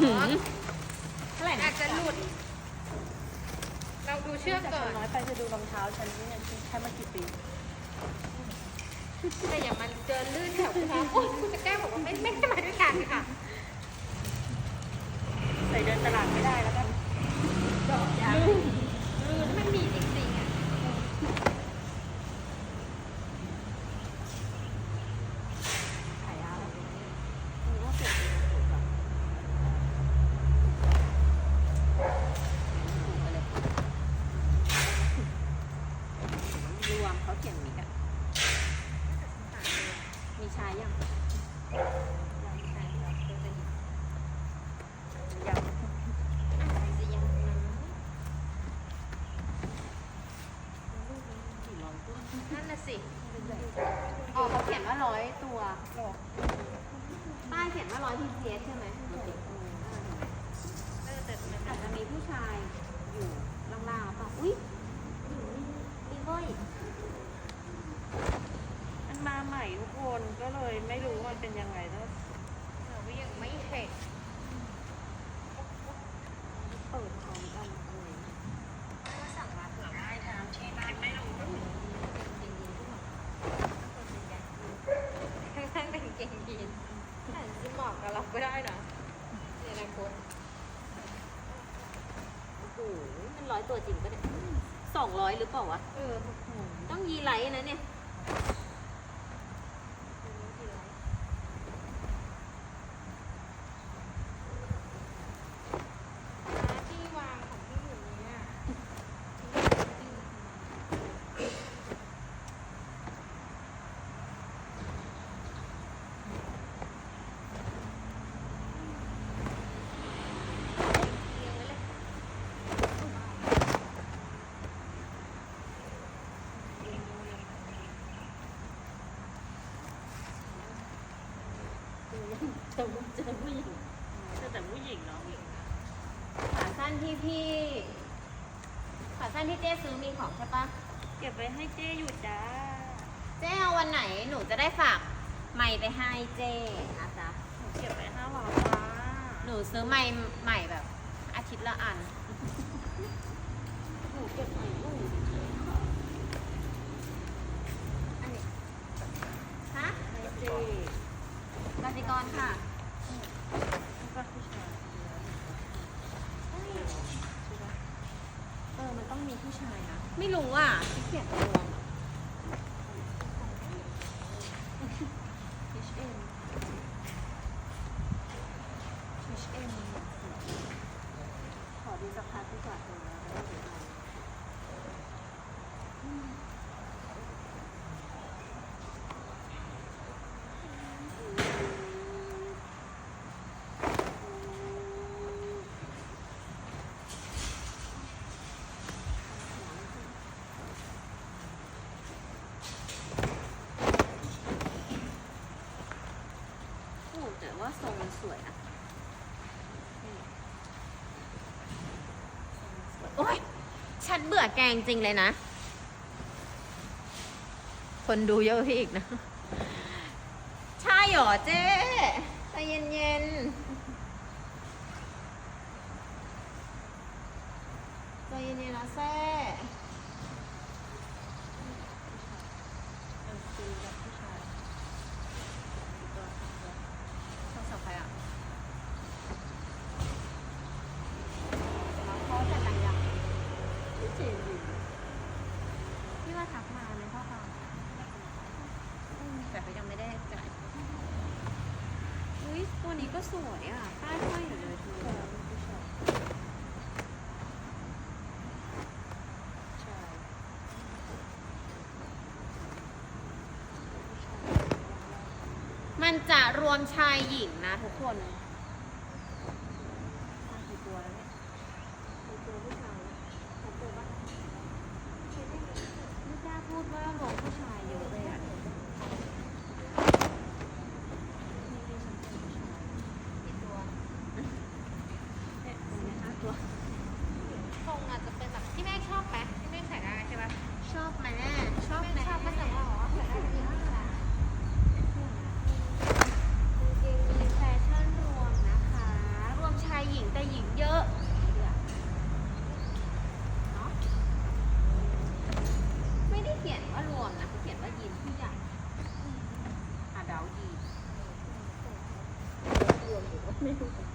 หือเท่าไหร่อานะจจะหลุด เราดูเชือกก่อน น้อยไปจะดูรองเท้าฉันเนี่ยฉันใช้มากี่ปี แต่อย่ามันเจอลื่นแถวเท้าโอ๊ยคุณจะแก้บอกว่าไม่ไม่ได้มาด้วยกันค่ะ ใส่เดินตลาดไม่ได้แล้วกัน ลื่นลื่นมันมีจริงๆอะ ขายยาอะไรอย่างเงี้ยรวมเขาเขียนมิกอะมีชายยังยัง อาจจะยังนะ กี่ร้อยตัว นั่นน่ะสิ อ๋อเขาเขียนว่าร้อยตัวป้ายเขียนว่าร้อย PPS ใช่ไหม เออแต่มัน อาจจะมีผู้ชายอยู่ล่างๆเปล่าอุ้ยมีเว้ย มันมาใหม่ ทุกคนก็เลยไม่รู้ว่ามันเป็นยังไงแล้วเราก็ยังไม่เห็นเปิดพร้อมกันเลยว่าสั่งมาเผื่อได้ทางที่บ้านไม่รู้ข้างๆเป็นเกงยีนอาจจะเหมาะกับเราก็ได้นะในอนาคตโอ้โหมันร้อยตัวจริงปะเนี่ยสองร้อยหรือเปล่าวะเออต้องยีไลท์นะเนี่ย ที่วางของพี่อยู่เนี่ย เจอเจอผู้หญิงเจอแต่ผู้หญิงเนาะขาสั้นที่พี่ขาสั้นที่เจ๊ซื้อมีของใช่ปะเก็บไว้ให้เจ้อยู่จ้าเจ๊เอาวันไหนหนูจะได้ฝากไมค์ไปให้เจ๊นะจ๊ะเก็บไว้ห้าวาฟ้าหนูซื้อไมค์ใหม่แบบ อาทิตย์ละอันหนูเก็บไว้ลูก อันนี้ฮะ ให้เจ้ กสิกรค่ะแล้วก็ผู้ชายเออ มันต้องมีผู้ชายนะ ไม่รู้อะที่เขียนรวม HM HM ขอดูสักพักดีกว่าเธอแล้วจะได้ดูเอาโอ้แต่ว่าทรงมันสวยนะ โอ๊ย ฉัน เบื่อแกงจริงเลยนะ คนดูเยอะพี่อีกนะ ใช่เหรอเจ๊ใจเย็นๆ ใจเย็นๆนะแซ่ เออคือแบบผู้ชายตัวตัว โทรศัพท์ใครอะ แล้วเขาจะแต่งยังพี่เจนอยู่ พี่ว่าทักมาในข้อความอืมแต่เขายังไม่ได้จ่ายอุ้ยตัวนี้ ก็สวยอะป้ายห้อยอยู่เลยเธอเออเป็นผู้ชายใช่มันจะรวมชายหญิงนะทุกคน มากี่ตัวแล้วเนี่ยมีตัวผู้ชายสองตัวปะ ไม่กล้าพูดว่ารวมผู้ชายเยอะเลยอะ นี่นี่ฉันเป็นผู้ชาย กี่ตัว เนี่ยตรงเนี้ยห้าตัว ทรงอาจจะเป็นแบบที่แม่ชอบไหมที่แม่ใส่ได้ใช่ปะ ชอบไหมแม่ชอบ แม่ ไหม ชอบก็แต่ว่าอ๋อใส่ได้จริงๆค่ะกางเกงมีแฟชั่นรวมาวยีน รวมอยู่ว่าไม่รู้ อะ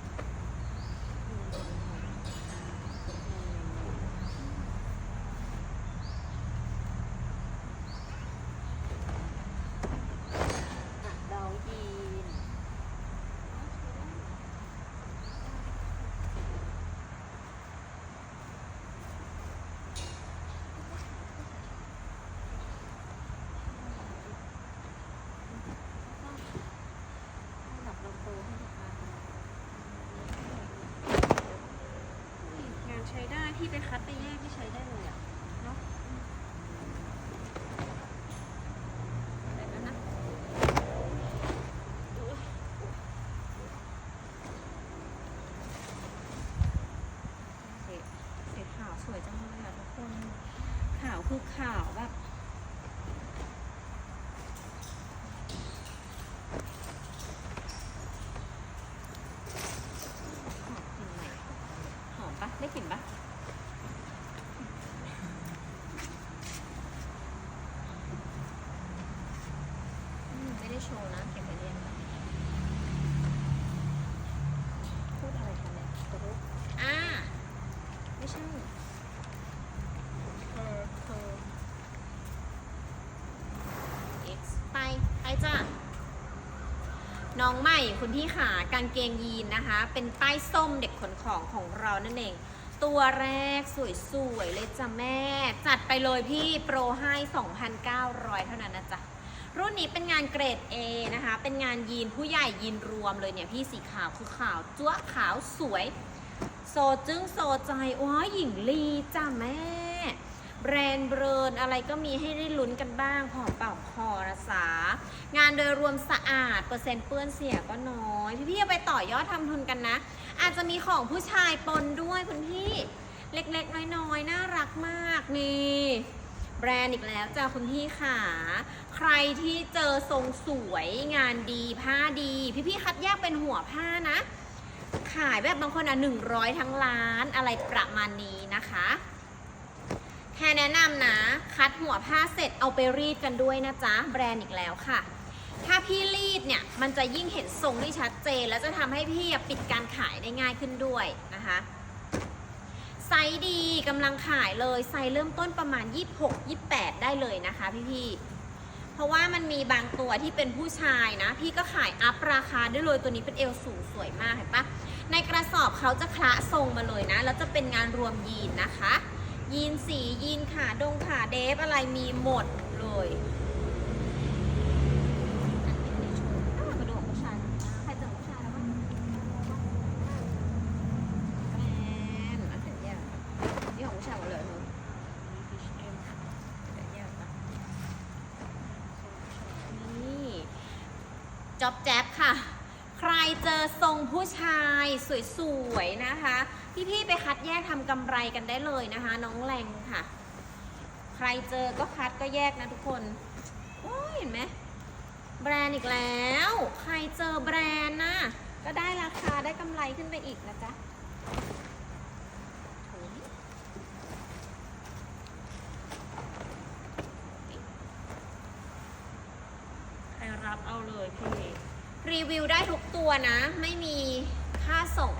ดาวยีน ระดับเราโตให้ลูกค้าดูอุ๊ยง ที่ไปคัดไปแยกที่ใช้ได้เลยอะเนาะแบบนั้นนะเศษเศษขาวสวยจังเลยอะทุกคน ขาวคือขาวแบบ หอมกลิ่นใหม่หอมปะได้กลิ่นปะอืมไม่ได้โชว์นะเก็บไว้เรียนพูดอะไรกันเนี่ยกรุ๊ปอ่า ไม่ใช่เธอเธอ X ไป ไป จ้ะน้องใหม่คุณพี่ขากางเกงยีนนะคะ เป็นป้ายส้มเด็กขนของของเรานั่นเอง ตัวแรกสวยๆเลยจ้ะแม่ จัดไปเลยพี่โปรให้ 2,900 เท่านั้นนะจ๊ะ รุ่นนี้เป็นงานเกรด A นะคะ เป็นงานยีนผู้ใหญ่ยีนรวมเลยเนี่ย พี่สีขาวคือขาวจั๊วขาวสวย โซจึ้งโซใจว้ายหญิงลีจ้ะแม่ แบรนด์เบรนอะไรก็มีให้ได้ลุ้นกันบ้างหอมเป่าคอนะสางานโดยรวมสะอาด เปอร์เซ็นต์เปื้อนเสียก็น้อย พี่ๆไปต่อยอดทำทุนกันนะ อาจจะมีของผู้ชายปนด้วยคุณพี่เล็กๆ น้อยๆ น่ารักมากนี่แบรนด์อีกแล้วจ้าคุณพี่ขาใครที่เจอทรงสวยงานดีผ้าดี พี่ๆคัดแยกเป็นหัวผ้านะ ขายแบบบางคนอะ100 ทั้งล้านอะไรประมาณนี้นะคะ แค่แนะนำนะ คัดหัวผ้าเสร็จเอาไปรีดกันด้วยนะจ๊ะ แบรนด์อีกแล้วค่ะ ถ้าพี่รีดเนี่ย มันจะยิ่งเห็นทรงที่ชัดเจน แล้วจะทำให้พี่ปิดการขายได้ง่ายขึ้นด้วยนะคะ ไซส์ดีกำลังขายเลย ไซส์เริ่มต้นประมาณ 26 28 ได้เลยนะคะพี่ๆเพราะว่ามันมีบางตัวที่เป็นผู้ชายนะ พี่ก็ขายอัพราคาได้เลยตัวนี้เป็นเอวสูงสวยมากเห็นปะในกระสอบเขาจะคละทรงมาเลยนะ แล้วจะเป็นงานรวมยีนนะคะ ยีนสียีนขาดงขาเดฟอะไรมีหมดเลยไม่ได้โชว์อ้าวมาดูของผู้ชายใครเจอของช้ายแล้วบ้างแมนน์นี่ของผู้ชายหมดเลยเหรอนี่จ็อบแจ๊บค่ะ ใครเจอทรงผู้ชายสวยๆนะคะ พี่ๆไปคัดแยกทำกำไรกันได้เลยนะคะ น้องแรงค่ะ ใครเจอก็คัดก็แยกนะทุกคนโอ้ยเห็นไหมแบรนด์อีกแล้ว ใครเจอแบรนด์นะก็ได้ราคาได้กำไรขึ้นไปอีกนะจ๊ะโถนี่ใครรับเอาเลยพี่ รีวิวได้ทุกตัวนะ ไม่มีค่าส่ง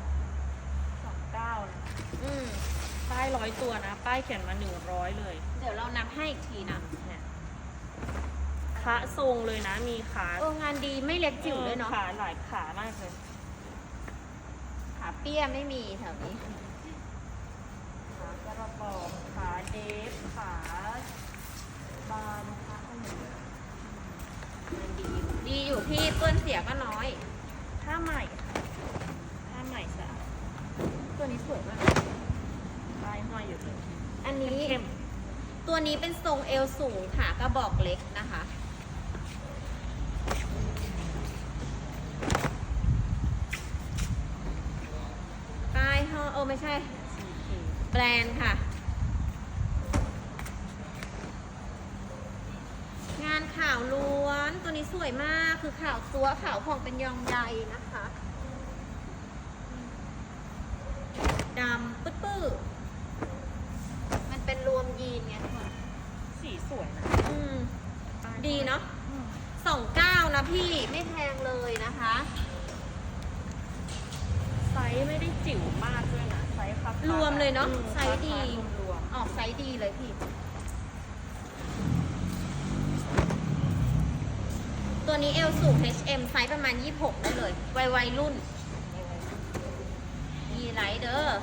สองเก้านะอืมป้ายร้อยตัวนะ ป้ายเขียนมาหนึ่งร้อยเลยเดี๋ยวเรานับให้อีกทีนะเนี่ยขาทรงเลยนะ มีขาเอองานดีไม่เล็กจิ๋วด้วยเนาะขาหลายขามากเลย ขาเปี้ยไม่มีแถวนี้ ขากระบอกขาเดฟขาบานขาอะไรอย่างเงี้ยงานดีอยู่ ดีอยู่พี่เปื้อนเสียก็น้อย ผ้าใหม่ค่ะผ้าใหม่สะอาดตัวนี้สวยมากป้ายห้อยอยู่เลยอันนี้ เข้มตัวนี้เป็นทรงเอวสูงค่ะกระบอกเล็กนะคะ ป้ายห่อเออไม่ใช่ๆสีเขียวแบรนด์ค่ะ งานข่าวล้วน ตัวนี้สวยมาก คือข่าวตัวข่าวผ่องเป็นยองใยนะคะดำปึ๊ดปื้ดมันเป็นรวมยีนไงทุกคนสีสวยนะอืมป้ยดีเนาะอืมสองเก้านะพี่ไม่แพงเลยนะคะ ไซส์ไม่ได้จิ๋วมากด้วยนะ ไซส์ครับรวมเลยเนอะอืมไซส์ดีรวมออกไซส์ดีเลยพี่ ตัวนี้เอลสูง HM ไซส์ประมาณ 26 ได้เลยวัยวัยรุ่น มีไรเดอร์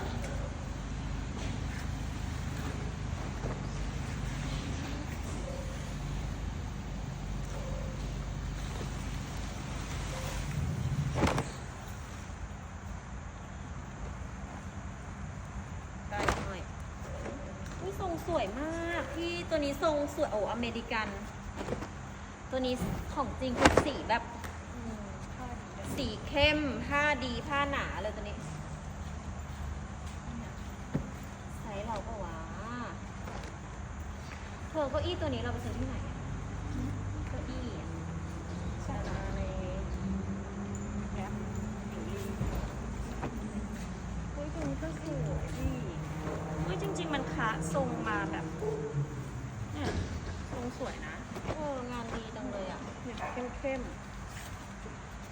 ได้หน่อยอุ้ยทรงสวยมาก พี่ตัวนี้ทรงสวยโอ้อเมริกัน ตัวนี้ของจริงคือสีแบบสีเข้มผ้าดีผ้าหนาเลยตัวนี้ไซส์เราก็ว้าเธอเก้าอี้ตัวนี้เราไปซื้อที่ไหนเก้าอี้ใช่นะในแอปดีอุ้ยตัวนี้ก็สวยพี่อุ้ยจริง ๆ มันคะทรงมาแบบเนี่ยทรงสวยนะ เอองานดีจังเลยอะ เนี่ยเข้ม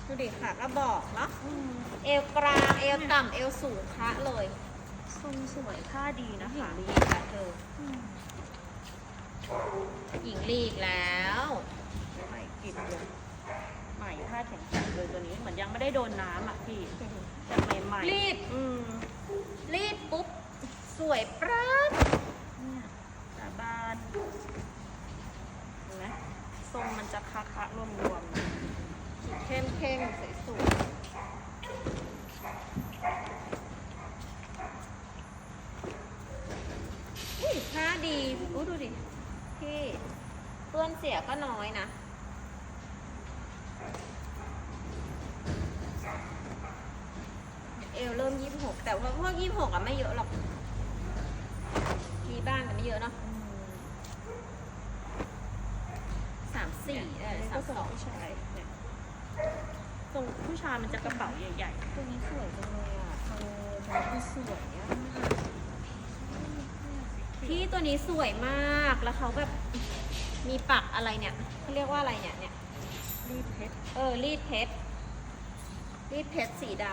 ดูดิค่ะก็บอกเนาะๆอืมเอวกลางเอวต่ำเอวสูงคะเลยทรงสวยผ้าดีนะหญิคะงลีกค่ะเธออืมหญิงลีกแล้ว ใหม่กลินเลยใหม่ผ้าแข็งๆเลยตัวนี้เหมือนยังไม่ได้โดนน้ำอะพี่ยังใหม่ๆรีด อืมรีดปุ๊บ สวยปราดเนี่ยสาบานเห็นไหม ทรงมันจะคะคะรวมรวมๆนะเข้มเข้มสวยสวยอุ้ยผ้าดีอู้ดูดิพี่เปื้อนเสียก็น้อยนะเอวเริ่มยี่สิบหกแต่ว่าพวกยี่สิบหกอะไม่เยอะหรอกมีบ้างแต่ไม่เยอะเนาะ อืม สามสี่ได้อันนี้สาก็มทรสงองผู้ชายเนี่ยทรงผู้ชายมันจะกระเป๋าใหญ่ตัวนี้สวยจังเลยอะเธอตัวนี้คือสวยอะๆพี่ตัวนี้สวยมาก แล้วเขาแบบมีปักอะไรเนี่ยเขาเรียกว่าอะไรเนี่ยเนี่ย รีดเพชร เออ รีดเพชร รีดเพชรสีด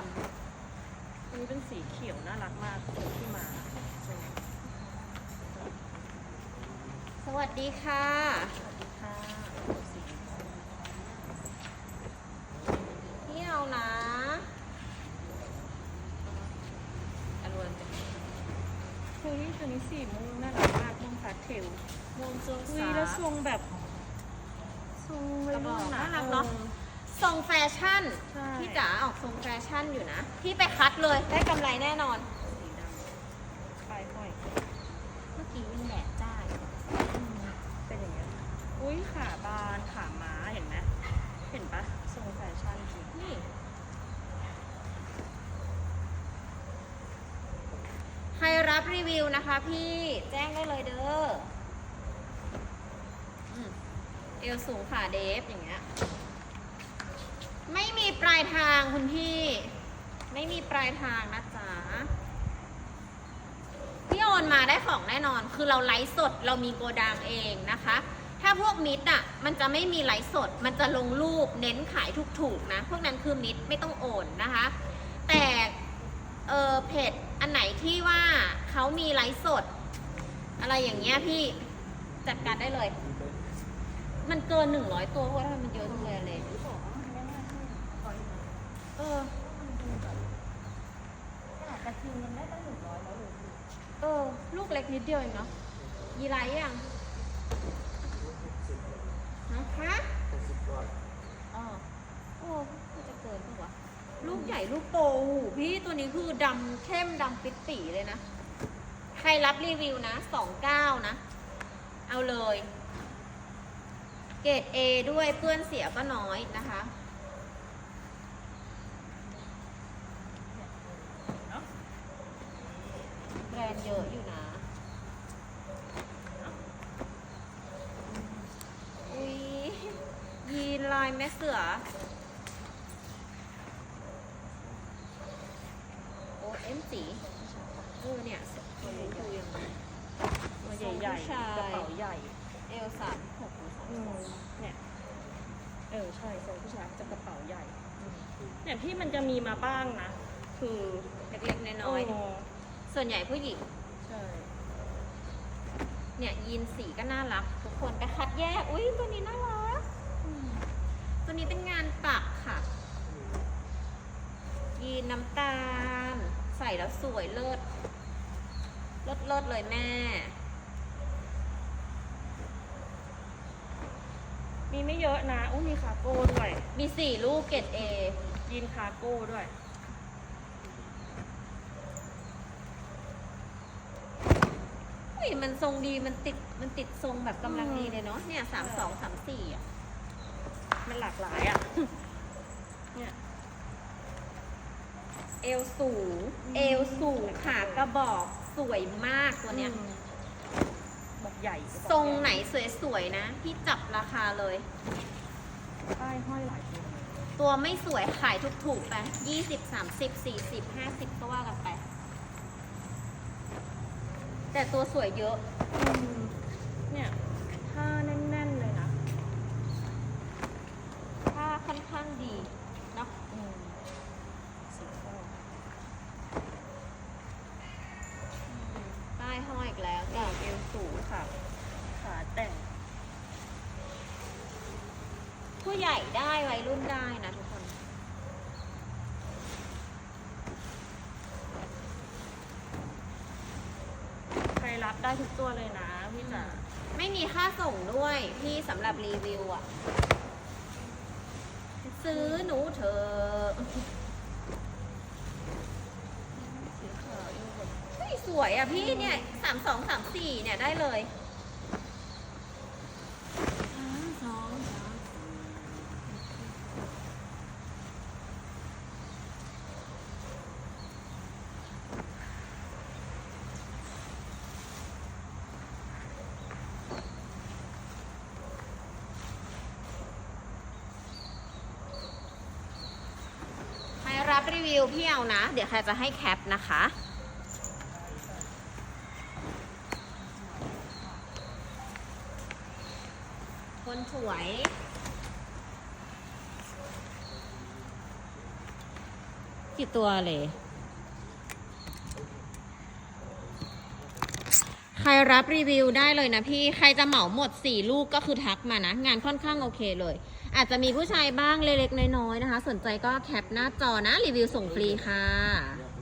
อันนี้เป็นสีเขียวน่ารักมากตัวที่มาใช่ไหมำสวัสดีค่ะ สวัสดีค่ะสี พี่เอานะอรวน เฮ้ย ตัวนี้สีม่วงน่ารักมากม่วงพาสเทลม่วงจุ้งอุ้ยสาแล้วทรงแบบทรงวัยรุ่นน่ารักเนอะออทรงแฟชั่นใช่พี่จ๋าออกทรงแฟชั่นอยู่นะ พี่ไปคัดเลยได้กำไรแน่นอน สีดำปลายห้อย เมื่อกี้วิ่งแดดจ้าอยู่ เป็นอย่างเงี้ยอุ้ยขาบานขาม้าเห็นไหมเห็นปะทรงแฟชั่นจริง นี่ ใค รับรีวิวนะคะพี่แจ้งได้เลยเด้อเอวสูงขาเดฟอย่างเงี้ย ไม่มีปลายทางคุณพี่ ไม่มีปลายทางนะจ๊ะพี่โอนมาได้ของแน่นอน คือเราไลฟ์สดเรามีโกดังเองนะคะ ถ้าพวกมิดอะ มันจะไม่มีไลฟ์สด มันจะลงรูปเน้นขายถูกๆนะ พวกนั้นคือมิดไม่ต้องโอนนะคะ แต่ เออเพจอันไหนที่ว่าเขามีไลฟ์สด อะไรอย่างเงี้ยพี่จัดการได้เลย มันเกินหนึ่งร้อยตัวเพราะว่ามันเยอะจังเลยอะเลยเออกระทิงยังได้ตั้งหนึ่งร้อยแล้วเลยเออ ลูกเล็กนิดเดียวเองเนาะยีไรยังฮะอ๋อโอ้น่าจะเกินปะวะ ลูกใหญ่ลูกโตพี่ตัวนี้คือดำเข้มดำปิดตีเลยนะ ใครรับรีวิวนะสองเก้านะ เอาเลย เกรด A ด้วยเพื่อนเสียก็น้อยนะคะ เนาะ แบรนด์เยอะอยู่นะ อุ้ยยีนลายแม่เสือ โอเอ็มสีเออเนี่ยตัวใหญ่ๆ ตัวใหญ่ ผู้ชาย ๆกระเป๋าใหญ่ เอลสามหกหรือสาม อื ห ม ก เนี่ย เออใช่ทรงผู้ชายจะกระเป๋าใหญ่ เนี่ยที่มันจะมีมาบ้างนะ คือเล็กๆน้อยโๆส่วนใหญ่ผู้หญิงใช่เนี่ยยีนสีก็น่ารัก ทุกคนไปคัดแยก อุ้ยตัวนี้น่ารักอืมตัวนี้เป็นงานปักค่ะ ยีนน้ำตาล ใส่แล้วสวยเลิศเลิศเลิศเลยแม่ มีไม่เยอะนะ อุ้ยมีคาร์โก้ด้วย มีสี่ลูกเกรดเอ ยีนคาร์โก้ด้วยอุ้ยมันทรงดีมันติดมันติดทรงแบบกำลังดีเลยเนาะเนี่ยสามสองสามสี่อะ มันหลากหลายอะ เนี่ย เอวสูง เอวสูงขากระบอกสวยมากตัวเนี้ยอืมบอกใหญ่ทรงไหนสวยๆนะ พี่จับราคาเลย ป้ายห้อยหลายตัว ตัวไม่สวยขายถูกๆไปยี่สิบสามสิบสี่สิบห้าสิบก็ว่ากันไป แต่ตัวสวยเยอะอืมเนี่ยผ้าแน่นๆเลยนะผ้าค่อนข้างดีเนาะ อืมสีทอง ป้ายห้อยอีกแล้ว ก จ้ะ เอวสูงค่ะ ขาแต่ง ผู้ให ญ่ได้วัยรุ่นได้นะทุกคน ใครรับได้ทุกตัวเลยนะพี่จ๋าไม่มีค่าส่งด้วยพี่สำหรับรีวิวอะซื้อหนูเธอะสีขาวอยู่แบบเฮ้ยสวยอะพี่เนี่ยสามสองสามสี่เนี่ยได้เลยสามสองสาม ใครรับรีวิวพี่เอานะ เดี๋ยวใครจะให้แคปนะคะ คนสวยกี่ตัวเลย ใครรับรีวิวได้เลยนะพี่ ใครจะเหมาหมด 4 ลูกก็คือทักมานะ งานค่อนข้างโอเคเลย อาจจะมีผู้ชายบ้างเล็กๆน้อยๆนะคะ สนใจก็แคปหน้าจอนะรีวิวส่งฟรีค่ะ